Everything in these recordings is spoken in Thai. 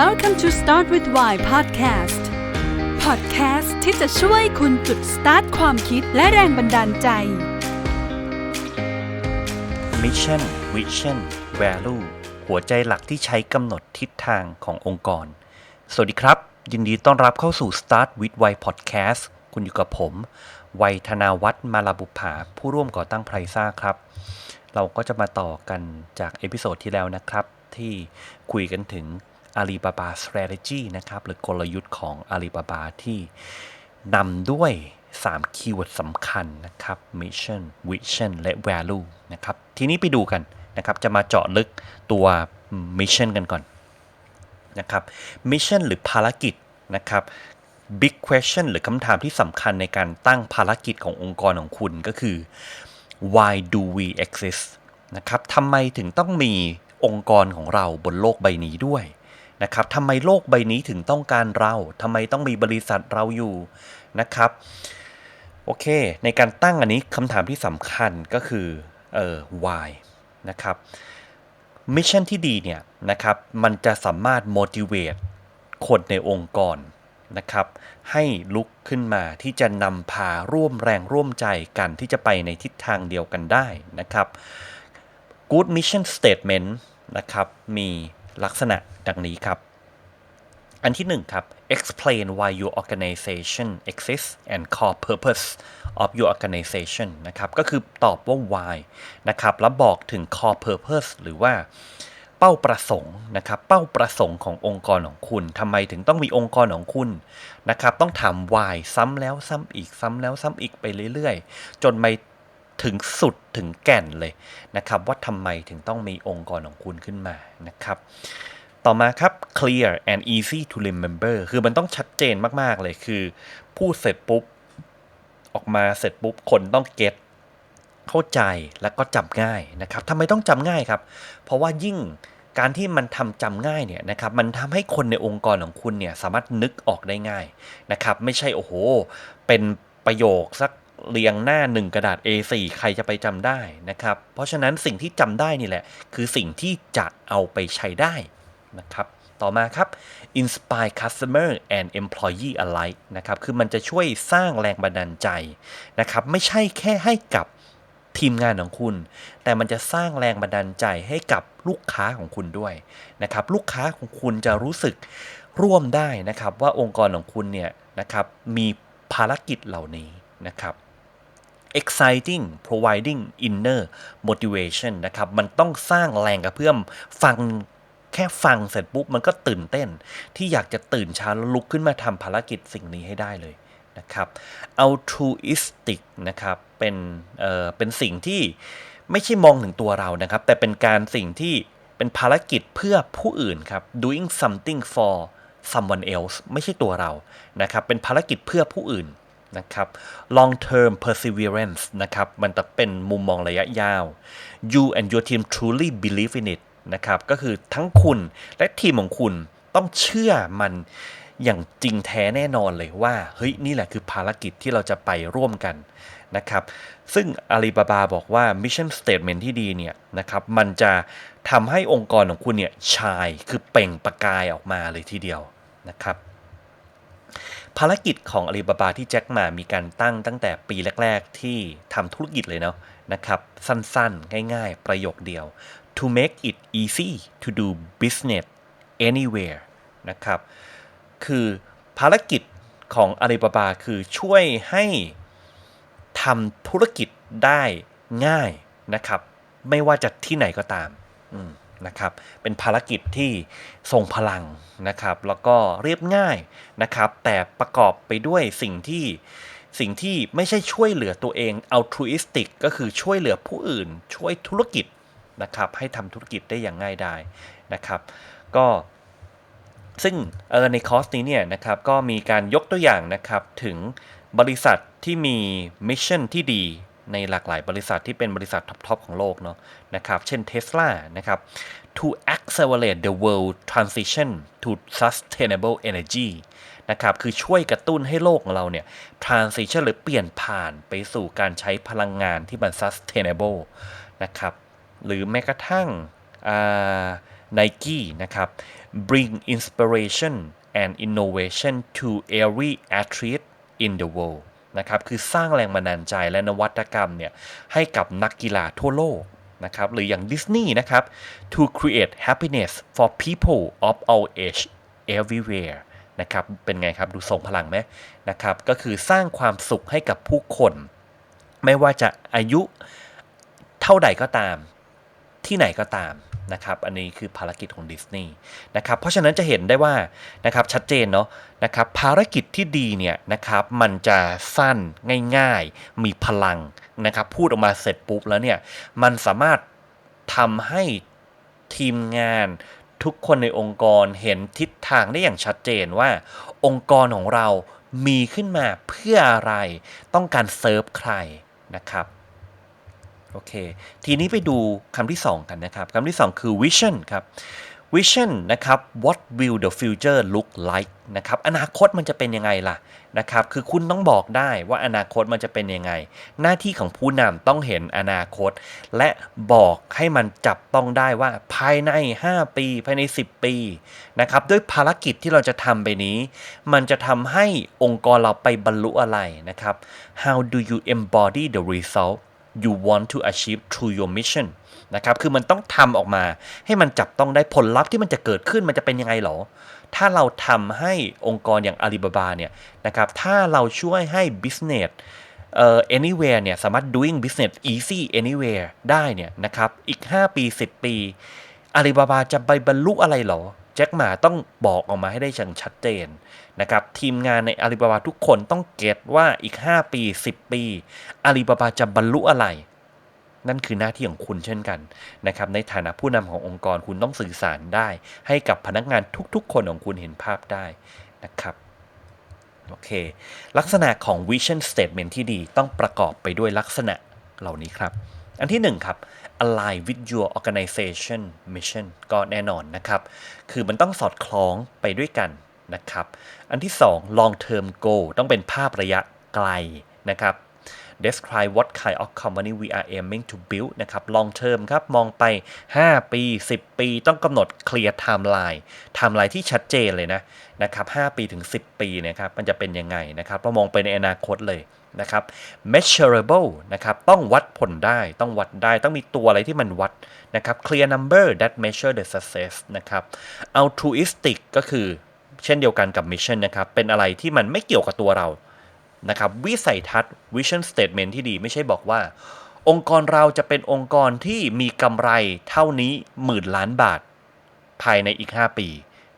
Welcome to Start with Why podcast podcast ที่จะช่วยคุณจุดสตาร์ทความคิดและแรงบันดาลใจ Mission Vision Value หัวใจหลักที่ใช้กำหนดทิศทางขององค์กร สวัสดีครับ ยินดีต้อนรับเข้าสู่ Start with Why Podcast คุณอยู่กับผม วัยธนาวัฒน์มาลาบุภาผู้ร่วมก่อตั้งไพรซ่าครับ เราก็จะมาต่อกันจากเอพิโซดที่แล้วนะครับ ที่คุยกันถึง Alibaba Strategy นะครับ หรือกลยุทธ์ของ Alibaba ที่นำด้วย 3 คีย์เวิร์ดสำคัญนะครับ Mission Vision และ Value นะครับ ทีนี้ไปดูกันนะครับ จะมาเจาะลึกตัว Mission กันก่อนนะครับ Mission หรือภารกิจนะครับ Big Question หรือคำถามที่สำคัญในการตั้งภารกิจขององค์กรของคุณก็คือ why do we exist นะครับทำไมถึงต้องมีองค์กรของเราบนโลกใบนี้ด้วย นะครับทำไมโลกใบนี้ถึงต้องการเราทำไมต้องมีบริษัทเราอยู่นะครับโอเค ในการตั้งอันนี้คำถามที่สำคัญก็คือเออ why นะครับมิชชั่นที่ดีเนี่ยนะครับมันจะสามารถ motivate คนในองค์กรนะครับให้ลุกขึ้นมาที่จะนำพาร่วมแรงร่วมใจกันที่จะไปในทิศทางเดียวกันได้นะครับ Good Mission Statement นะครับมี ลักษณะดังนี้ครับ อันที่หนึ่งครับ explain why your organization exists and core purpose of your organization นะครับ ก็คือตอบว่า why นะครับ แล้วบอกถึง core purpose หรือว่าเป้าประสงค์นะครับ เป้าประสงค์ขององค์กรของคุณทำไมถึงต้องมีองค์กรของคุณนะครับ ต้องถาม why ซ้ำแล้วซ้ำอีกซ้ำแล้วซ้ำอีกไปเรื่อย ๆ จนไป ถึงสุดถึงแก่นเลยนะครับ ว่าทำไมถึงต้องมีองค์กรของคุณขึ้นมานะครับ ต่อมาครับ clear and easy to remember คือมันต้องชัดเจนมากๆเลยคือ พูดเสร็จปุ๊บ ออกมาเสร็จปุ๊บ คนต้องเก็ตเข้าใจแล้วก็จำง่ายนะครับทำไมต้องจำง่ายครับ เพราะว่ายิ่งการที่มันทำจำง่ายเนี่ยนะครับ มันทำให้คนในองค์กรของคุณเนี่ยสามารถนึกออกได้ง่ายนะครับ ไม่ใช่โอ้โห เป็นประโยคสัก เรียงหน้าหนึ่งกระดาษ A4 ใครจะไปจำได้นะครับ เพราะฉะนั้นสิ่งที่จำได้นี่แหละ คือสิ่งที่จะเอาไปใช้ได้นะครับ ต่อมาครับ inspire customer and employee alike นะครับ คือมันจะช่วยสร้างแรงบันดาลใจนะครับ ไม่ใช่แค่ให้กับทีมงานของคุณ แต่มันจะสร้างแรงบันดาลใจให้กับลูกค้าของคุณด้วยนะครับ ลูกค้าของคุณจะรู้สึกร่วมได้นะครับ ว่าองค์กรของคุณเนี่ยนะครับมีภารกิจเหล่านี้นะครับ exciting providing inner motivation นะครับ มันต้องสร้างแรงกระเพื่อมฟังแค่ฟังเสร็จปุ๊บ มันก็ตื่นเต้น ที่อยากจะตื่นเช้าแล้วลุกขึ้นมาทำภารกิจสิ่งนี้ให้ได้เลยนะครับ altruistic นะครับ เป็นเอ่อเป็นสิ่งที่ไม่ใช่มองถึงตัวเรานะครับ แต่เป็นการสิ่งที่เป็นภารกิจเพื่อผู้อื่นครับ doing something for someone else ไม่ใช่ตัวเรานะครับ เป็นภารกิจเพื่อผู้อื่น นะครับ long term perseverance นะครับ มันจะเป็นมุมมองระยะยาว you and your team truly believe in it นะครับ ก็คือทั้งคุณและทีมของคุณต้องเชื่อมันอย่างจริงแท้แน่นอนเลยว่าเฮ้ยนี่แหละคือภารกิจที่เราจะไปร่วมกันนะครับ ซึ่งอาลีบาบาบอกว่า Mission Statement ที่ดีเนี่ยนะครับมันจะทำให้องค์กรของคุณเนี่ยชายคือเปล่งประกายออกมาเลยทีเดียวนะครับ ภารกิจของอาลีบาบาที่แจ็คมามีการตั้งตั้งแต่ปีแรก ๆ ที่ทำธุรกิจเลยเนาะนะครับ สั้นๆ ง่ายๆ ประโยคเดียว to make it easy to do business anywhere นะครับ คือภารกิจของอาลีบาบาคือช่วยให้ทำธุรกิจได้ง่ายนะครับ ไม่ว่าจะที่ไหนก็ตาม นะครับ เป็นภารกิจที่ทรงพลังนะครับ แล้วก็เรียบง่ายนะครับ แต่ประกอบไปด้วยสิ่งที่สิ่งที่ไม่ใช่ช่วยเหลือตัวเอง altruistic ก็คือช่วยเหลือผู้อื่น ช่วยธุรกิจนะครับ ให้ทำธุรกิจได้อย่างง่ายดายนะครับ ก็ซึ่งเออในคอร์สนี้เนี่ยนะครับก็มีการยกตัวอย่างนะครับถึงบริษัทที่มีมิชชั่นที่ดี ในหลากหลายบริษัทที่เป็นบริษัทท็อปๆของโลกเนาะนะครับ เช่น Tesla นะครับ to accelerate the world transition to sustainable energy นะครับคือช่วยกระตุ้นให้โลกของเราเนี่ย transition หรือเปลี่ยนผ่านไปสู่การใช้พลังงานที่มัน sustainable นะครับ หรือแม้กระทั่งไนกี้นะครับ bring inspiration and innovation to every athlete in the world นะครับคือสร้างแรงบันดาลใจและนวัตกรรมเนี่ยให้กับนักกีฬาทั่วโลกนะครับหรืออย่างดิสนีย์นะครับ to create happiness for people of all age everywhere นะครับเป็นไงครับดูทรงพลังไหมนะครับก็คือสร้างความสุขให้กับผู้คน ไม่ว่าจะอายุเท่าใดก็ตาม ที่ไหนก็ตาม นะครับอันนี้คือภารกิจของดิสนีย์นะครับเพราะฉะนั้นจะเห็นได้ว่านะครับชัดเจนเนาะนะครับภารกิจที่ดีเนี่ยนะครับมันจะสั้นง่าย ๆ มีพลังนะครับพูดออกมาเสร็จปุ๊บแล้วเนี่ยมันสามารถทำให้ทีมงานทุกคนในองค์กรเห็นทิศทางได้อย่างชัดเจนว่า องค์กรของเรามีขึ้นมาเพื่ออะไรต้องการเซิร์ฟใครนะครับ โอเค ทีนี้ไปดูคำที่ 2 กันนะครับคำที่ 2 คือ vision ครับ vision นะครับ what will the future look like นะครับ อนาคตมันจะเป็นยังไงล่ะนะครับ คือคุณต้องบอกได้ว่าอนาคตมันจะเป็นยังไง หน้าที่ของผู้นำต้องเห็นอนาคต และบอกให้มันจับต้องได้ว่าภายใน 5 ปี ภายใน 10 ปีนะครับด้วยภารกิจที่เราจะทำไปนี้ มันจะทำให้องค์กรเราไปบรรลุอะไรนะครับ how do you embody the result you want to achieve through your mission นะครับ คือมันต้องทำออกมาให้มันจับต้องได้ผลลัพธ์ที่มันจะเกิดขึ้นมันจะเป็นยังไงหรอ ถ้าเราทำให้องค์กรอย่างอาลีบาบาเนี่ยนะครับ ถ้าเราช่วยให้ business เอ่อ anywhere เนี่ยสามารถ doing business easy anywhere ได้เนี่ยนะครับ อีก 5 ปี 10 ปีอาลีบาบาจะไปบรรลุอะไรหรอ แจ็คหมาต้องบอกออกมาให้ได้ชัดชัดเจนนะครับทีมงานในอาลีบาบาทุกคนต้องเก็ตว่าอีก 5 ปี 10 ปีอาลีบาบาจะบรรลุอะไร นั่นคือหน้าที่ของคุณเช่นกันนะครับในฐานะผู้นำขององค์กรคุณต้องสื่อสารได้ ให้กับพนักงานทุกๆ คนของคุณเห็นภาพได้นะครับโอเค ลักษณะของ vision statement ที่ดีต้องประกอบไปด้วยลักษณะเหล่านี้ครับ อันที่หนึ่งครับ align with your organization mission ก็แน่นอนนะครับ คือมันต้องสอดคล้องไปด้วยกันนะครับ อันที่สอง long term goal ต้องเป็นภาพระยะไกลนะครับ describe what kind of company we are aiming to build นะครับ long term ครับมองไป 5 ปี 10 ปีต้องกำหนด clear timeline timeline ที่ชัดเจนเลยนะนะครับ5ปีถึง 10 ปีนะครับมันจะเป็นยังไงนะครับเรามองไปในอนาคตเลยนะครับ measurable นะครับต้องวัดผลได้ต้องวัดได้ต้องมีตัวอะไรที่มันวัดนะครับ clear number that measure the success นะครับ altruistic ก็คือเช่นเดียวกันกับ mission นะครับเป็นอะไรที่มันไม่เกี่ยวกับตัวเรา นะครับวิสัยทัศน์ vision statement ที่ดีไม่ใช่บอกว่า องค์กรเราจะเป็นองค์กรที่มีกำไรเท่านี้หมื่นล้านบาท ภายในอีก 5 ปี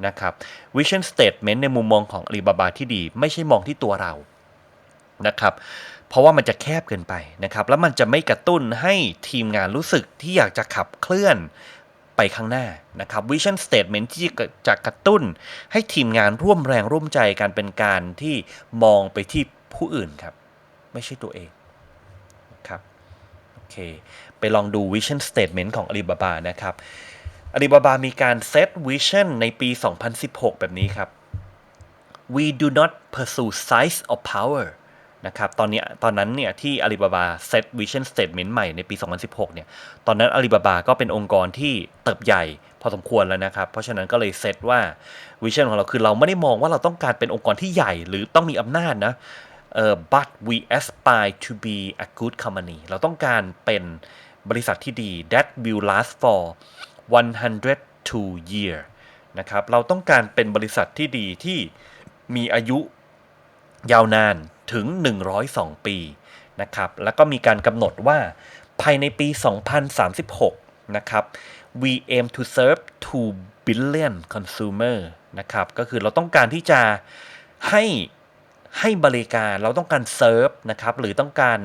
นะครับ vision statement ในมุมมองของอาลีบาบาที่ดี ไม่ใช่มองที่ตัวเรานะครับเพราะว่ามันจะแคบเกินไปนะครับแล้วมันจะไม่กระตุ้นให้ทีมงานรู้สึกที่อยากจะขับเคลื่อนไปข้างหน้านะครับ vision statement ที่จะกระตุ้นให้ทีมงานร่วมแรงร่วมใจกันเป็นการที่มองไปที่ ผู้อื่นครับ ไม่ใช่ตัวเองครับโอเคไปลองดู vision statement ของ Alibaba นะครับ Alibaba มีการเซต vision ในปี 2016 แบบนี้ครับ we do not pursue size or power นะครับตอนนี้ตอนนั้นเนี่ยที่ Alibaba set vision statement ใหม่ในปี 2016 เนี่ยตอนนั้น Alibaba ก็เป็นองค์กรที่เติบใหญ่พอสมควรแล้วนะครับ เพราะฉะนั้นก็เลยเซตว่า vision ของเราคือเราไม่ได้มองว่าเราต้องการเป็นองค์กรที่ใหญ่หรือต้องมีอำนาจนะ เอ่อ but we aspire to be a good company เราต้องการเป็นบริษัทที่ดี that will last for 102 year นะครับ เราต้องการเป็นบริษัทที่ดีที่มีอายุยาวนานถึง 102 ปีนะครับ แล้วก็มีการกำหนดว่าภายในปี 2036 นะครับ we aim to serve 2 billion consumer นะครับ ก็คือเราต้องการที่จะให้ ให้บริการเราต้องการเซิร์ฟนะครับหรือต้องการ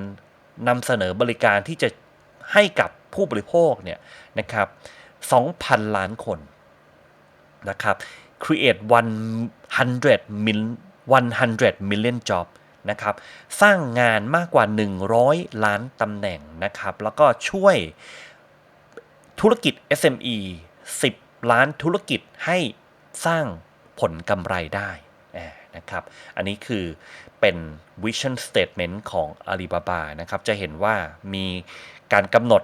นำเสนอบริการที่จะให้กับผู้บริโภคเนี่ยนะครับ2,000 ล้านคนนะครับ create 100 million 100 million job นะครับ สร้างงานมากกว่า 100 ล้านตำแหน่งนะครับ แล้วก็ช่วยธุรกิจ SME 10 ล้านธุรกิจให้สร้างผลกำไรได้ นะครับ อันนี้คือเป็น vision statement ของ Alibaba นะครับ จะเห็นว่ามีการกำหนด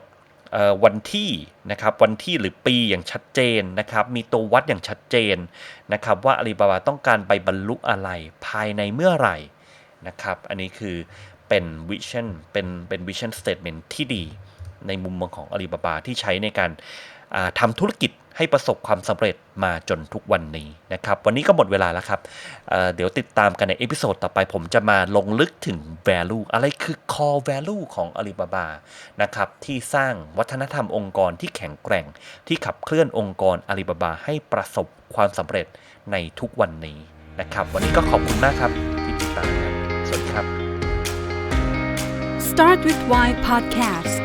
วันที่นะครับวันที่หรือปีอย่างชัดเจนนะครับ มีตัววัดอย่างชัดเจนนะครับว่าอาลีบาบาต้องการไปบรรลุอะไรภายในเมื่อไหร่นะครับ อันนี้คือเป็นวิชั่นเป็นเป็นวิชั่นสเตทเมนที่ดี ในมุมมองของอาลีบาบาที่ใช้ในการทำธุรกิจ ให้ประสบความสำเร็จมาจนทุกวันนี้นะครับ วันนี้ก็หมดเวลาแล้วครับเเดี๋ยวติดตามกันในเอพิโซดต่อไปผมจะมาลงลึกถึง value อะไรคือ core value ของอาลีบาบานะครับที่สร้างวัฒนธรรมองค์กรที่แข็งแกร่ง ที่ขับเคลื่อนองค์กรอาลีบาบาให้ประสบความสำเร็จในทุกวันนี้นะครับ วันนี้ก็ขอบคุณมากครับที่ติดตามครับสวัสดีครับ Start with Why Podcast